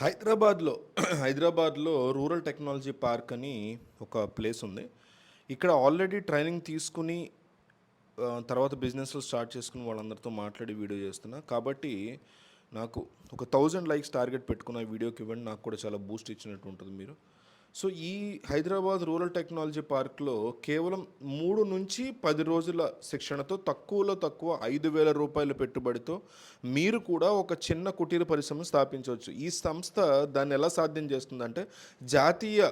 హైదరాబాద్లో హైదరాబాద్లో rural technology park అని ఒక ప్లేస్ ఉంది. ఇక్కడ ఆల్రెడీ ట్రైనింగ్ తీసుకుని తర్వాత బిజినెస్లు స్టార్ట్ చేసుకుని వాళ్ళందరితో మాట్లాడి వీడియో చేస్తున్నా. కాబట్టి నాకు ఒక థౌజండ్ లైక్స్ టార్గెట్ పెట్టుకున్న వీడియోకి ఇవ్వండి. నాకు కూడా చాలా బూస్ట్ ఇచ్చినట్టు ఉంటుంది మీరు. సో ఈ హైదరాబాద్ రూరల్ టెక్నాలజీ పార్క్లో కేవలం మూడు నుంచి పది రోజుల శిక్షణతో తక్కువలో తక్కువ ఐదు వేల రూపాయల పెట్టుబడితో మీరు కూడా ఒక చిన్న కుటీర పరిశ్రమ స్థాపించవచ్చు. ఈ సంస్థ దాన్ని ఎలా సాధ్యం చేస్తుందంటే జాతీయ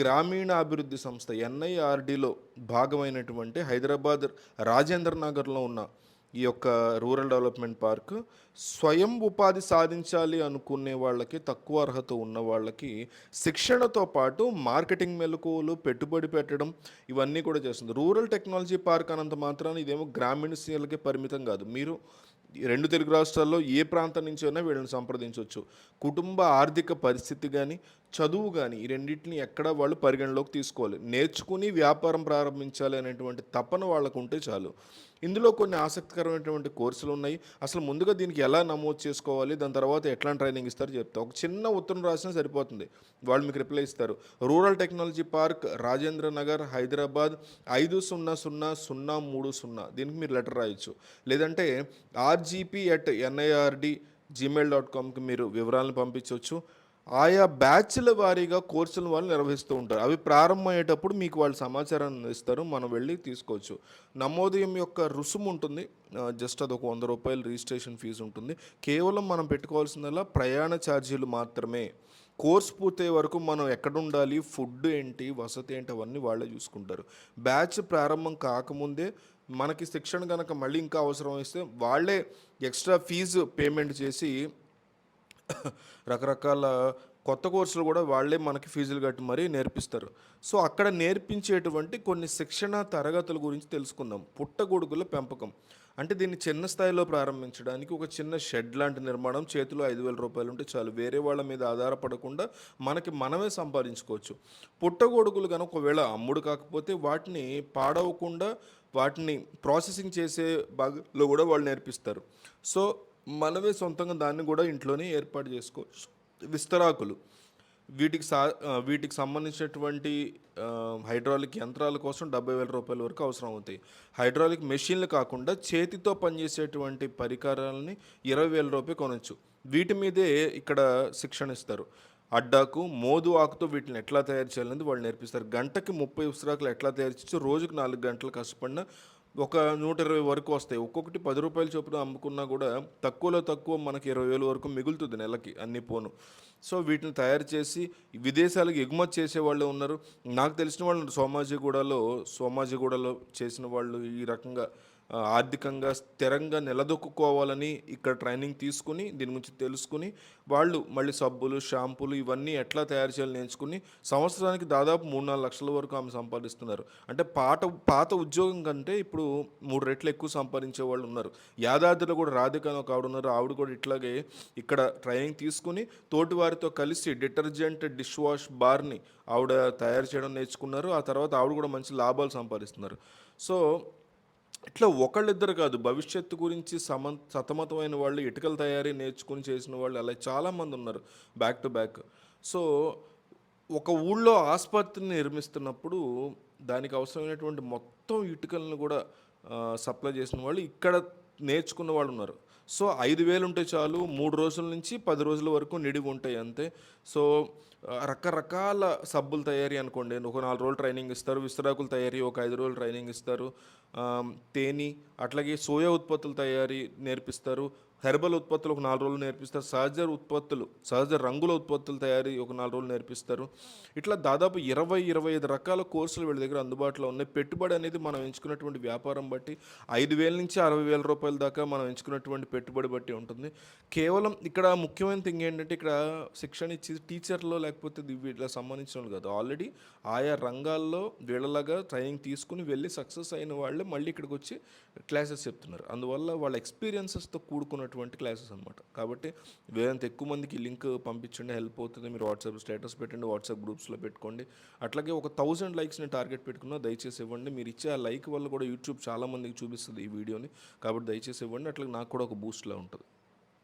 గ్రామీణ అభివృద్ధి సంస్థ ఎన్ఐఆర్డీలో భాగమైనటువంటి హైదరాబాద్ రాజేంద్ర నగర్లో ఉన్న ఈ యొక్క రూరల్ డెవలప్మెంట్ పార్క్ స్వయం ఉపాధి సాధించాలి అనుకునే వాళ్ళకి తక్కువ అర్హత ఉన్న వాళ్ళకి శిక్షణతో పాటు మార్కెటింగ్ మెలకువలు పెట్టుబడి పెట్టడం ఇవన్నీ కూడా చేస్తుంది. రూరల్ టెక్నాలజీ పార్క్ అనంత మాత్రాన ఇదేమో గ్రామీణ శ్రేణులకే పరిమితం కాదు. మీరు రెండు తెలుగు రాష్ట్రాల్లో ఏ ప్రాంతం నుంచి అయినా వీళ్ళని సంప్రదించవచ్చు. కుటుంబ ఆర్థిక పరిస్థితి కానీ చదువు కానీ ఈ రెండింటిని ఎక్కడ వాళ్ళు పరిగణలోకి తీసుకోవాలి. నేర్చుకుని వ్యాపారం ప్రారంభించాలి అనేటువంటి తపన వాళ్ళకు ఉంటే చాలు. ఇందులో కొన్ని ఆసక్తికరమైనటువంటి కోర్సులు ఉన్నాయి. అసలు ముందుగా దీనికి ఎలా నమోదు చేసుకోవాలి? దాని తర్వాత ఎట్లాంటి ట్రైనింగ్ ఇస్తారో చెప్తా. ఒక చిన్న ఉత్తరం రాసినా సరిపోతుంది. వాళ్ళు మీకు రిప్లై ఇస్తారు. Rural technology park Rajendra Nagar Hyderabad ఐదు సున్నా సున్నా సున్నా మూడు సున్నా. దీనికి మీరు లెటర్ రాయొచ్చు. లేదంటే RGP at NIRD gmail dot కామ్కి మీరు వివరాలను పంపించవచ్చు ఆయా బ్యాచ్ల వారీగా కోర్సులు వాళ్ళు నిర్వహిస్తూ ఉంటారు. అవి ప్రారంభమయ్యేటప్పుడు మీకు వాళ్ళు సమాచారాన్ని ఇస్తారు మనం వెళ్ళి తీసుకోవచ్చు. నమోదయం యొక్క రుసుము ఉంటుంది. జస్ట్ అది ఒక వంద రూపాయలు రిజిస్ట్రేషన్ ఫీజు ఉంటుంది. కేవలం మనం పెట్టుకోవాల్సిందల్లా ప్రయాణ ఛార్జీలు మాత్రమే. కోర్స్ పూర్తయ్యే వరకు మనం ఎక్కడ ఉండాలి ఫుడ్ ఏంటి వసతి ఏంటి అవన్నీ వాళ్ళే చూసుకుంటారు. బ్యాచ్ ప్రారంభం కాకముందే మనకి శిక్షణ కనుక మళ్ళీ ఇంకా అవసరం వస్తే వాళ్ళే ఎక్స్ట్రా ఫీజు పేమెంట్ చేసి రకరకాల కొత్త కోర్సులు కూడా వాళ్ళే మనకి ఫీజులు కట్టి మరీ నేర్పిస్తారు. సో అక్కడ నేర్పించేటువంటి కొన్ని శిక్షణ తరగతుల గురించి తెలుసుకుందాం. పుట్టగొడుగుల పెంపకం. అంటే దీన్ని చిన్న స్థాయిలో ప్రారంభించడానికి ఒక చిన్న షెడ్ లాంటి నిర్మాణం చేతిలో ఐదు వేల రూపాయలు ఉంటే చాలు. వేరే వాళ్ళ మీద ఆధారపడకుండా మనకి మనమే సంపాదించుకోవచ్చు. పుట్టగొడుగులు కనుక ఒకవేళ అమ్ముడు కాకపోతే వాటిని పాడవకుండా వాటిని ప్రాసెసింగ్ చేసే భాగంలో కూడా వాళ్ళు నేర్పిస్తారు. సో మనమే సొంతంగా దాన్ని కూడా ఇంట్లోనే ఏర్పాటు చేసుకోవచ్చు విస్తరాకులు. వీటికి సా వీటికి సంబంధించినటువంటి హైడ్రాలిక్ యంత్రాల కోసం డెబ్బై వేల రూపాయల వరకు అవసరం అవుతాయి. హైడ్రాలిక్ మెషిన్లు కాకుండా చేతితో పనిచేసేటువంటి పరికరాలని ఇరవై వేల రూపాయలు కొనవచ్చు వీటి మీదే ఇక్కడ శిక్షణ ఇస్తారు. అడ్డాకు మోదు ఆకుతో వీటిని ఎట్లా తయారు చేయాలనేది వాళ్ళు నేర్పిస్తారు. గంటకి ముప్పై ఉసిరాకులు ఎట్లా తయారు చేసి రోజుకు నాలుగు గంటలు కష్టపడిన ఒక నూట ఇరవై వరకు వస్తాయి. ఒక్కొక్కటి పది రూపాయల చొప్పున అమ్ముకున్నా కూడా తక్కువలో తక్కువ మనకి ఇరవై వేల వరకు మిగులుతుంది నెలకి అన్ని పోను. సో వీటిని తయారు చేసి విదేశాలకు ఎగుమతి చేసే వాళ్ళు ఉన్నారు. నాకు తెలిసిన వాళ్ళు సోమాజిగూడలో సోమాజిగూడలో చేసిన వాళ్ళు ఈ రకంగా ఆర్థికంగా స్థిరంగా నిలదొక్కుకోవాలని ఇక్కడ ట్రైనింగ్ తీసుకుని దీని గురించి తెలుసుకుని వాళ్ళు మళ్ళీ సబ్బులు షాంపూలు ఇవన్నీ ఎట్లా తయారు చేయాలని నేర్చుకుని సంవత్సరానికి దాదాపు మూడు నాలుగు లక్షల వరకు ఆమె సంపాదిస్తున్నారు. అంటే పాత పాత ఉద్యోగం కంటే ఇప్పుడు మూడు రెట్లు ఎక్కువ సంపాదించే వాళ్ళు ఉన్నారు. యాదాద్రిలో కూడా రాధిక అని ఒక ఆవిడ ఉన్నారు. ఆవిడ కూడా ఇట్లాగే ఇక్కడ ట్రైనింగ్ తీసుకుని తోటి వారితో కలిసి డిటర్జెంట్ డిష్ వాష్ బార్ని ఆవిడ తయారు చేయడం నేర్చుకున్నారు. ఆ తర్వాత ఆవిడ కూడా మంచి లాభాలు సంపాదిస్తున్నారు. సో ఇట్లా ఒకళ్ళిద్దరు కాదు భవిష్యత్తు గురించి సమ సతమతమైన వాళ్ళు ఇటుకల తయారీ నేర్చుకుని చేసిన వాళ్ళు అలా చాలామంది ఉన్నారు బ్యాక్ టు బ్యాక్ సో ఒక ఊళ్ళో ఆసుపత్రిని నిర్మిస్తున్నప్పుడు దానికి అవసరమైనటువంటి మొత్తం ఇటుకలను కూడా సప్లై చేసిన వాళ్ళు ఇక్కడ నేర్చుకున్న వాళ్ళు ఉన్నారు. సో ఐదు వేలు ఉంటే చాలు మూడు రోజుల నుంచి పది రోజుల వరకు నిడివి ఉంటాయి అంతే. సో రకరకాల సబ్బుల తయారీ అనుకోండి. ఒక నాలుగు రోజులు ట్రైనింగ్ ఇస్తారు. విస్తరాకుల తయారీ ఒక ఐదు రోజులు ట్రైనింగ్ ఇస్తారు. తేనె అట్లాగే సోయా ఉత్పత్తుల తయారీ నేర్పిస్తారు. హెర్బల్ ఉత్పత్తులు ఒక నాలుగు రోజులు నేర్పిస్తారు. సహజ ఉత్పత్తులు సహజ రంగుల ఉత్పత్తుల తయారీ ఒక నాలుగు రోజులు నేర్పిస్తారు. ఇట్లా దాదాపు ఇరవై ఇరవై ఐదు రకాల కోర్సులు వీళ్ళ దగ్గర అందుబాటులో ఉన్నాయి. పెట్టుబడి అనేది మనం ఎంచుకున్నటువంటి వ్యాపారం బట్టి ఐదు వేల నుంచి అరవై వేల రూపాయల దాకా మనం ఎంచుకున్నటువంటి పెట్టుబడి బట్టి ఉంటుంది. కేవలం ఇక్కడ ముఖ్యమైన థింగ్ ఏంటంటే ఇక్కడ శిక్షణ ఇచ్చి టీచర్లో లేకపోతే ఇది వీటికి సంబంధించిన వాళ్ళు కాదు. ఆల్రెడీ ఆయా రంగాల్లో వీళ్ళలాగా ట్రైనింగ్ తీసుకుని వెళ్ళి సక్సెస్ అయిన వాళ్ళే మళ్ళీ ఇక్కడికి వచ్చి క్లాసెస్ చెప్తున్నారు. అందువల్ల వాళ్ళ ఎక్స్పీరియన్సెస్తో కూడుకున్నటువంటి క్లాసెస్ అనమాట కాబట్టి వేరంత ఎక్కువ మందికి లింక్ పంపించండి హెల్ప్ అవుతుంది. మీరు వాట్సాప్ స్టేటస్ పెట్టండి వాట్సాప్ గ్రూప్స్లో పెట్టుకోండి. అట్లాగే ఒక థౌజండ్ లైక్స్ని టార్గెట్ పెట్టుకున్నా దయచేసి ఇవ్వండి. మీరు ఇచ్చే ఆ లైక్ వల్ల కూడా యూట్యూబ్ చాలామందికి చూపిస్తుంది ఈ వీడియోని కాబట్టి దయచేసి ఇవ్వండి. అట్లాగే నాకు కూడా ఒక బూస్ట్లా ఉంటుంది.